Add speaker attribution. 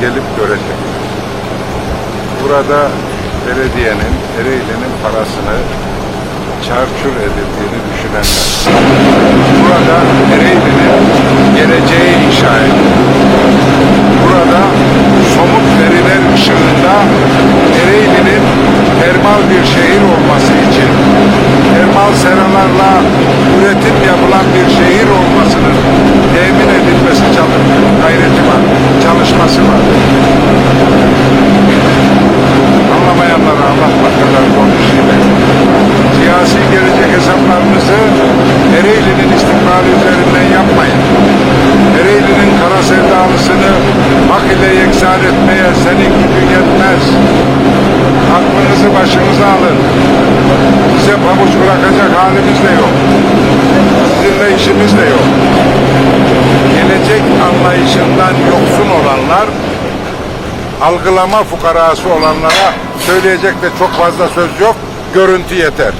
Speaker 1: gelip görecek. Burada belediyenin, Ereğli'nin parasını çarçur edildiğini düşünenler. Burada Ereğli'nin geleceği inşa edildi. Burada somut veriler ışığında Ereğli'nin termal bir şehir olması için termal seralarla üzerinden yapmayın. Ereğli'nin kara sevdalısını hak ile yeksan etmeye senin gücün yetmez. Aklınızı başınıza alın. Bize pabuç bırakacak halimiz de yok. Sizinle işimiz de yok. Gelecek anlayışından yoksun olanlar algılama fukarası olanlara söyleyecek de çok fazla söz yok. Görüntü yeter.